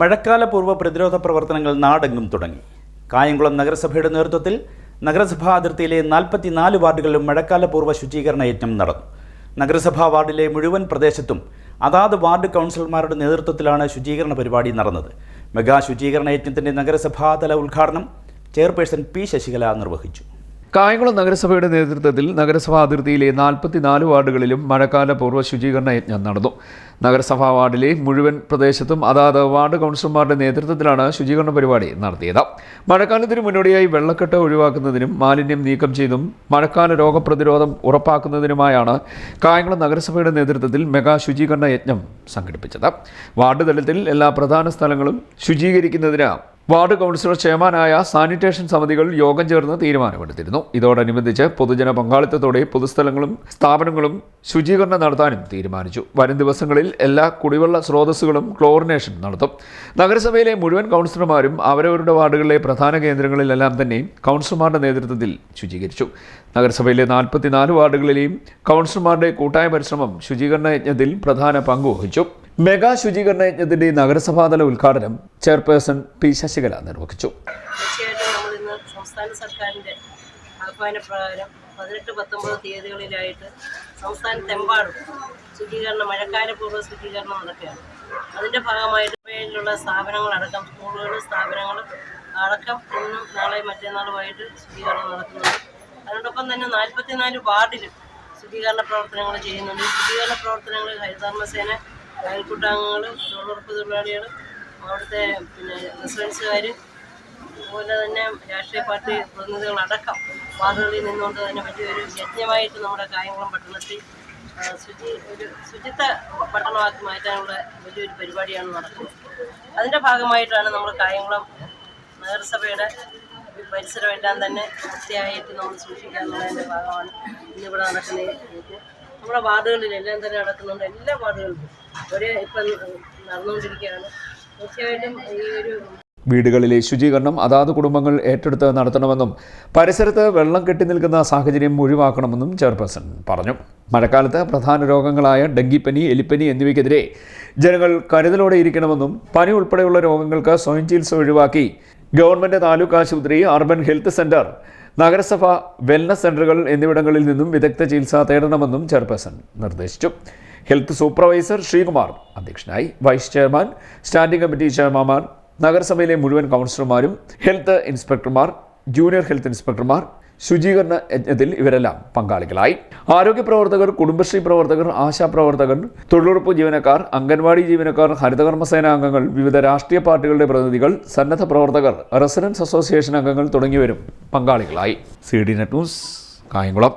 മഴക്കാല പൂർവ പ്രതിരോധ പ്രവർത്തനങ്ങൾ നാടെങ്ങും തുടങ്ങി. കായംകുളം നഗരസഭയുടെ നേതൃത്വത്തിൽ നഗരസഭാ അതിർത്തിയിലെ നാൽപ്പത്തിനാല് വാർഡുകളിലും മഴക്കാല പൂർവ ശുചീകരണ യജ്ഞം നടന്നു. നഗരസഭാ വാർഡിലെ മുഴുവൻ പ്രദേശത്തും അതാത് വാർഡ് കൗൺസിലർമാരുടെ നേതൃത്വത്തിലാണ് ശുചീകരണ പരിപാടി നടന്നത്. മെഗാ ശുചീകരണ യജ്ഞത്തിന്റെ നഗരസഭാതല ഉദ്ഘാടനം ചെയർപേഴ്സൺ പി ശശികല നിർവഹിച്ചു. കായംകുളം നഗരസഭയുടെ നേതൃത്വത്തിൽ നഗരസഭാ അതിർത്തിയിലെ നാൽപ്പത്തിനാല് വാർഡുകളിലും മഴക്കാല പൂർവ ശുചീകരണ യജ്ഞം നടന്നു. നഗരസഭാ വാർഡിലെ മുഴുവൻ പ്രദേശത്തും അതാത് വാർഡ് കൗൺസിലർമാരുടെ നേതൃത്വത്തിലാണ് ശുചീകരണ പരിപാടി നടത്തിയത്. മഴക്കാലത്തിന് മുന്നോടിയായി വെള്ളക്കെട്ട് ഒഴിവാക്കുന്നതിനും മാലിന്യം നീക്കം ചെയ്തും മഴക്കാല രോഗപ്രതിരോധം ഉറപ്പാക്കുന്നതിനുമായാണ് കായംകുളം നഗരസഭയുടെ നേതൃത്വത്തിൽ മെഗാ ശുചീകരണ യജ്ഞം സംഘടിപ്പിച്ചത്. വാർഡ് തലത്തിൽ എല്ലാ പ്രധാന സ്ഥലങ്ങളും ശുചീകരിക്കുന്നതിന് വാർഡ് കൗൺസിലർ ചെയർമാനായ സാനിറ്റേഷൻ സമിതികൾ യോഗം ചേർന്ന് തീരുമാനമെടുത്തിരുന്നു. ഇതോടനുബന്ധിച്ച് പൊതുജന പങ്കാളിത്തത്തോടെ പൊതുസ്ഥലങ്ങളും സ്ഥാപനങ്ങളും ശുചീകരണം നടത്താനും തീരുമാനിച്ചു. വരും ദിവസങ്ങളിൽ എല്ലാ കുടിവെള്ള സ്രോതസ്സുകളും ക്ലോറിനേഷൻ നടത്തും. നഗരസഭയിലെ മുഴുവൻ കൗൺസിലർമാരും അവരവരുടെ വാർഡുകളിലെ പ്രധാന കേന്ദ്രങ്ങളിലെല്ലാം തന്നെ കൗൺസിലർമാരുടെ നേതൃത്വത്തിൽ ശുചീകരിച്ചു. നഗരസഭയിലെ നാൽപ്പത്തിനാല് വാർഡുകളിലെയും കൗൺസിലർമാരുടെ കൂട്ടായ പരിശ്രമം ശുചീകരണ യജ്ഞത്തിൽ പ്രധാന പങ്ക് വഹിച്ചു. മെഗാ ശുചീകരണ യജ്ഞത്തിന്റെ നഗരസഭാതല ഉദ്ഘാടനം ചെയർപേഴ്സൺ പി ശശികല നിർവഹിച്ചു. തീർച്ചയായിട്ടും നമ്മൾ സംസ്ഥാന സർക്കാരിന്റെ ആഹ്വാനപ്രകാരം പതിനെട്ട് പത്തൊമ്പത് തീയതികളിലായിട്ട് സംസ്ഥാനത്തെമ്പാടും ശുചീകരണം മഴക്കാലപൂർവ ശുചീകരണം നടക്കുകയാണ്. അതിന്റെ ഭാഗമായിട്ട് ഇവയിലുള്ള സ്ഥാപനങ്ങളടക്കം സ്കൂളുകളും സ്ഥാപനങ്ങളും അടക്കം ഇന്നും നാളെയും മറ്റന്നാളുമായിട്ട് ശുചീകരണം നടക്കുന്നുണ്ട്. അതിനോടൊപ്പം തന്നെ നാൽപ്പത്തിനാല് വാർഡിലും ശുചീകരണ പ്രവർത്തനങ്ങൾ ചെയ്യുന്നുണ്ട്. ശുചീകരണ പ്രവർത്തനങ്ങൾ ഹരിതകർമ്മസേന അയൽക്കൂട്ടാംഗങ്ങളും തൊഴിലുറപ്പ് തൊഴിലാളികൾ അവിടുത്തെ പിന്നെ റെസിഡൻസുകാർ അതുപോലെ തന്നെ രാഷ്ട്രീയ പാർട്ടി പ്രതിനിധികളടക്കം വാർഡുകളിൽ നിന്നുകൊണ്ട് തന്നെ വലിയൊരു യജ്ഞമായിട്ട് നമ്മുടെ കായംകുളം പട്ടണത്തിൽ ശുചി ഒരു ശുചിത്വ പട്ടണമാക്കി മാറ്റാനുള്ള വലിയൊരു പരിപാടിയാണ് നടക്കുന്നത് അതിന്റെ ഭാഗമായിട്ടാണ് നമ്മൾ കായംകുളം നഗരസഭയുടെ പരിസരമെല്ലാം തന്നെ വൃത്തിയായിട്ട് നമ്മൾ സൂക്ഷിക്കുക എന്നുള്ളതിന്റെ ഭാഗമാണ് ഇന്നിവിടെ നടക്കുന്ന. നമ്മുടെ വാർഡുകളിലെല്ലാം തന്നെ നടക്കുന്നുണ്ട്. എല്ലാ വാർഡുകളിലും. ഒരേ ഇപ്പം നടന്നുകൊണ്ടിരിക്കുകയാണ്. തീർച്ചയായിട്ടും ഈ ഒരു വീടുകളിലെ ശുചീകരണം അതാത് കുടുംബങ്ങൾ ഏറ്റെടുത്ത് നടത്തണമെന്നും പരിസരത്ത് വെള്ളം കെട്ടി നിൽക്കുന്ന സാഹചര്യം ഒഴിവാക്കണമെന്നും ചെയർപേഴ്സൺ പറഞ്ഞു. മഴക്കാലത്ത് പ്രധാന രോഗങ്ങളായ ഡെങ്കിപ്പനി എലിപ്പനി എന്നിവയ്ക്കെതിരെ ജനങ്ങൾ കരുതലോടെ ഇരിക്കണമെന്നും പനി ഉൾപ്പെടെയുള്ള രോഗങ്ങൾക്ക് സ്വയം ചികിത്സ ഒഴിവാക്കി ഗവൺമെന്റ് താലൂക്ക് ആശുപത്രി അർബൻ ഹെൽത്ത് സെന്റർ നഗരസഭ വെൽനസ് സെന്ററുകൾ എന്നിവിടങ്ങളിൽ നിന്നും വിദഗ്ധ ചികിത്സ തേടണമെന്നും ചെയർപേഴ്സൺ നിർദ്ദേശിച്ചു. ഹെൽത്ത് സൂപ്പർവൈസർ ശ്രീകുമാർ അധ്യക്ഷനായി വൈസ് ചെയർമാൻ സ്റ്റാൻഡിംഗ് കമ്മിറ്റി ചെയർമാൻമാർ നഗരസഭയിലെ മുഴുവൻ കൗൺസിലർമാരും ഹെൽത്ത് ഇൻസ്പെക്ടർമാർ ജൂനിയർ ഹെൽത്ത് ഇൻസ്പെക്ടർമാർ ശുചീകരണ യജ്ഞത്തിൽ ഇവരെല്ലാം പങ്കാളികളായി. ആരോഗ്യ പ്രവർത്തകർ കുടുംബശ്രീ പ്രവർത്തകർ ആശാപ്രവർത്തകർ തൊഴിലുറപ്പ് ജീവനക്കാർ അംഗൻവാടി ജീവനക്കാർ ഹരിതകർമ്മസേന അംഗങ്ങൾ വിവിധ രാഷ്ട്രീയ പാർട്ടികളുടെ പ്രതിനിധികൾ സന്നദ്ധ പ്രവർത്തകർ റെസിഡൻസ് അസോസിയേഷൻ അംഗങ്ങൾ തുടങ്ങിയവരും പങ്കാളികളായി. C D net news Kayamkulam.